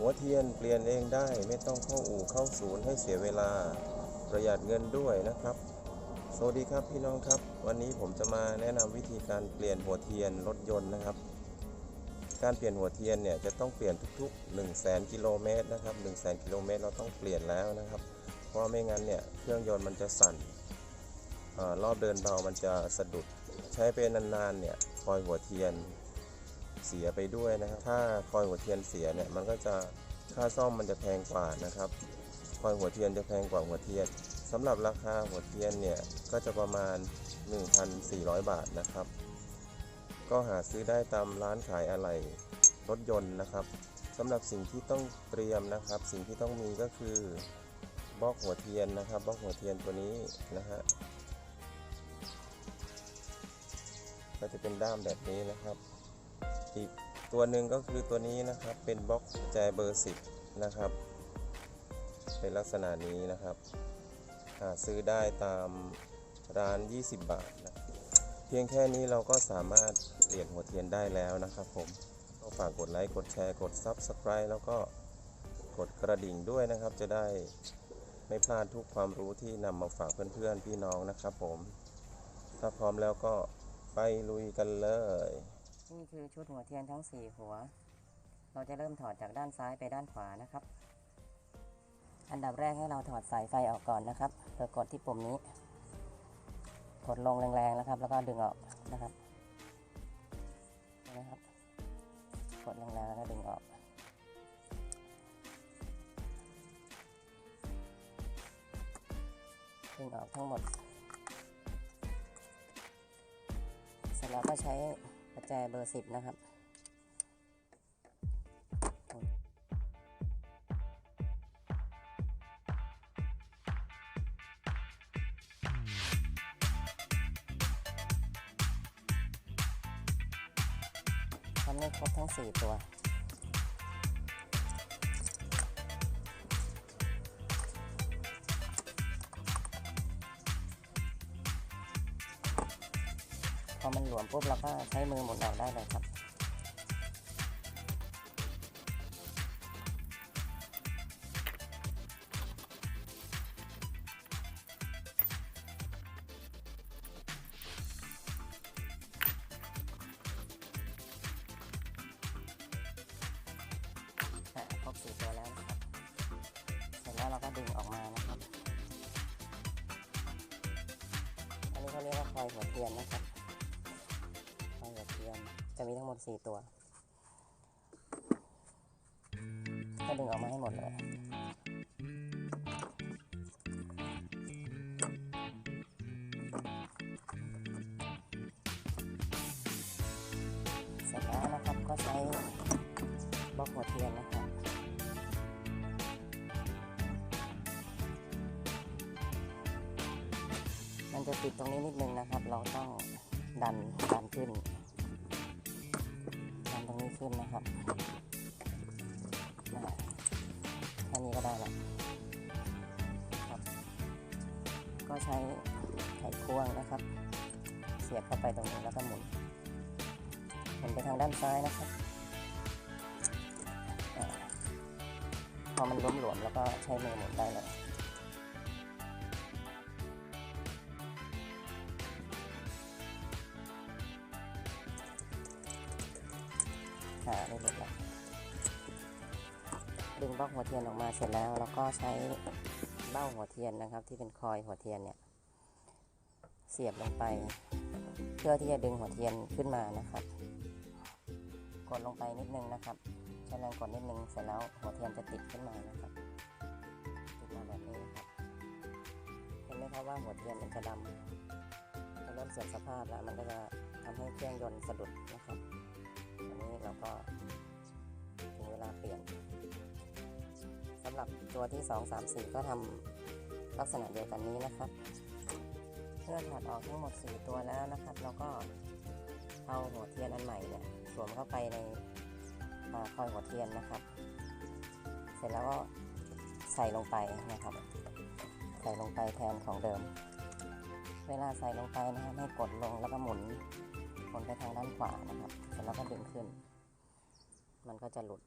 หัวเทียนเปลี่ยนเองได้ไม่ต้องเข้าอู่เข้าศูนย์ให้เสียเวลาประหยัดเงินด้วยนะครับ สวัสดีครับพี่น้องครับ วันนี้ผมจะมาแนะนำวิธีการเปลี่ยนหัวเทียนรถยนต์นะครับ การเปลี่ยนหัวเทียนเนี่ยจะต้องเปลี่ยนทุกๆ 1 0 0 0 0แกิโลเมตรนะครับ1 0 0 0 0กิโลเมตรเราต้องเปลี่ยนแล้วนะครับ เพราะไม่งั้นเนี่ยเครื่องยนต์มันจะสั่นอรอบเดินเบามันจะสะดุดใช้ไปนานๆเนี่ยคอยหัวเทียน เสียไปด้วยนะครับ ถ้าคอยหัวเทียนเสียเนี่ยมันก็จะค่าซ่อมมันจะแพงกว่านะครับคอยหัวเทียนจะแพงกว่าหัวเทียนสำหรับราคาหัวเทียนเนี่ยก็จะประมาณ 1,400 บาทนะครับ ก็หาซื้อได้ตามร้านขายอะไหล่รถยนต์นะครับสำหรับสิ่งที่ต้องเตรียมนะครับ สิ่งที่ต้องมีก็คือบล็อกหัวเทียนนะครับบล็อกหัวเทียนตัวนี้นะฮะก็จะเป็นด้ามแบบนี้นะครับ อีกตัวหนึ่งก็คือตัวนี้นะครับ เป็นบล็อกแจเบอร์ 10 นะครับ เป็นลักษณะนี้นะครับ หาซื้อได้ตามร้าน 20 บาทนะเพียงแค่นี้เราก็สามารถเปลี่ยนหัวเทียนได้แล้วนะครับผมก็ฝากกดไลค์กดแชร์กด Subscribe แล้วก็กดกระดิ่งด้วยนะครับ จะได้ไม่พลาดทุกความรู้ที่นำมาฝากเพื่อนๆพี่น้องนะครับผม ถ้าพร้อมแล้วก็ไปลุยกันเลย นี่คือชุดหัวเทียนทั้ง 4 หัว เราจะเริ่มถอดจากด้านซ้ายไปด้านขวานะครับ อันดับแรกให้เราถอดสายไฟออกก่อนนะครับโดยกดที่ปุ่มนี้ กดลงแรงๆนะครับ แล้วก็ดึงออกนะครับนะครับ กดแรงๆแล้วก็ดึงออกดึงออกทั้งหมด เสร็จแล้วก็ใช้ ประแจเบอร์สิบนะครับทำให้ครบทั้ง4ตัว อมันหลวมปุ๊บเราก็ใช้มือหมุนออกได้เลยครับอะครบสี่ตัวแล้วนะครับ เสร็จแล้วเราก็ดึงออกมานะครับ อันนี้เขาเรียกว่าคอยหัวเทียนนะครับ จะมีทั้งหมดสี่ตัว ก็ดึงออกมาให้หมดเลยเสร็จแล้วนะครับก็ใช้บล็อกหัวเทียนนะครับมันจะติดตรงนี้นิดนึงนะครับ เราต้องดันดันขึ้น ขึ้นนะครับแหละแค่นี้ก็ได้แล้วครับก็ใช้ไขควงนะครับ เสียบเข้าไปตรงนี้แล้วก็หมุนหมุนไปทางด้านซ้ายนะครับพอมันล้มหลวมแล้วก็ใช้มือหมุนได้เลยาได้หลุดแล้วดึงบล็อกหัวเทียนออกมาเสร็จแล้วแล้วก็ใช้เบ้าหัวเทียนนะครับ ที่เป็นคอยหัวเทียนเนี่ย เสียบลงไป เพื่อที่จะดึงหัวเทียนขึ้นมานะครับ กดลงไปนิดนึงนะครับใช้แรงกดนิดนึงเสร็จแล้วหัวเทียนจะติดขึ้นมานะครับติดมาแบบนี้นะครับเห็นไหมครับว่าหัวเทียนมันจะดำจะเริ่มเสื่อมสภาพแล้วมันก็จะทำให้เครื่องยนต์สะดุดนะครับ อันนี้เราก็ถึงเวลาเปลี่ยนสำหรับตัวที่ 2 3 4 ก็ทำลักษณะเดียวกันนี้นะครับเมื่อถอดออกทั้งหมด 4 ตัวแล้วนะครับ เราก็เอาหัวเทียนอันใหม่เนี่ยสวมเข้าไปในอ่าคอยหัวเทียนนะครับ เสร็จแล้วก็ใส่ลงไปนะครับ ใส่ลงไปแทนของเดิม เวลาใส่ลงไปนะครับให้กดลงแล้วก็หมุน หมุนไปทางด้านขวานะครับ เสร็จแล้วก็ดึงขึ้น มันก็จะหลุด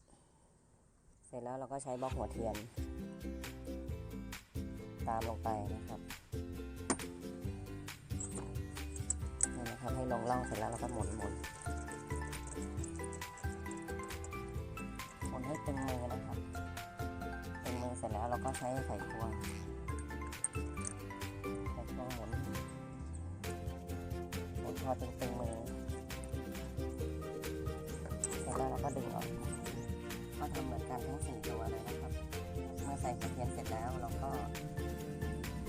เสร็จแล้วเราก็ใช้บล็อกหัวเทียน ตามลงไปนะครับนี่นะครับให้ลงร่องเสร็จแล้วเราก็หมุนหมุนหมุนให้ตึงมือนะครับตึงมือเสร็จแล้วเราก็ใช้ไขควงไขควงหมุนหมุนพอตึงตึงๆมือ ก็ดึงออกก็ทำเหมือนกันทั้งสี่ตัวเลยนะครับ เมื่อใส่หัวเทียนเสร็จแล้วเราก็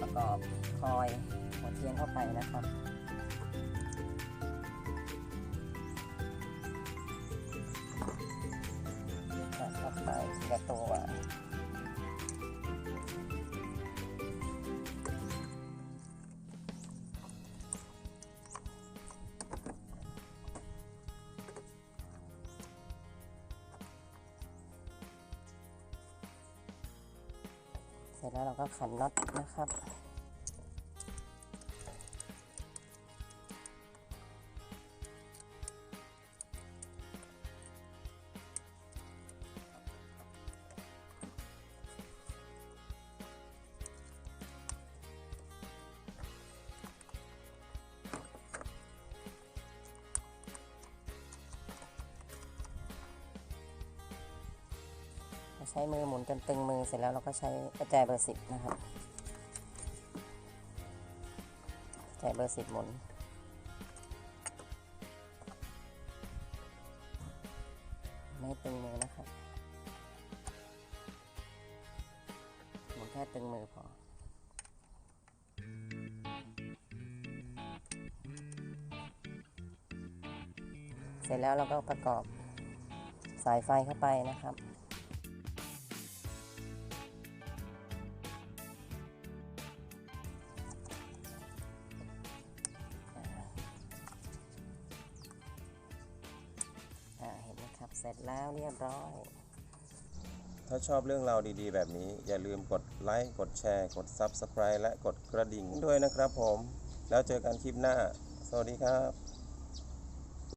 ประกอบคอยหัวเทียนเข้าไปนะครับก็เข้าไปทีละตัว เสร็จแล้วเราก็ขันน็อตนะครับ เราใช้มือหมุนจนตึงมือเสร็จแล้วเราก็ใช้กระจายเบอร์สิบนะครับกระจายเบอร์สิบหมุนไม่ตึงมือนะครับหมุนแค่ตึงมือพอเสร็จแล้วเราก็ประกอบสายไฟเข้าไปนะครับ ครับ เสร็จแล้วเรียบร้อย ถ้าชอบเรื่องราวดีๆ แบบนี้ อย่าลืมกดไลค์ กดแชร์ กด Subscribe และกดกระดิ่งด้วยนะครับผม แล้วเจอกันคลิปหน้า สวัสดีครับ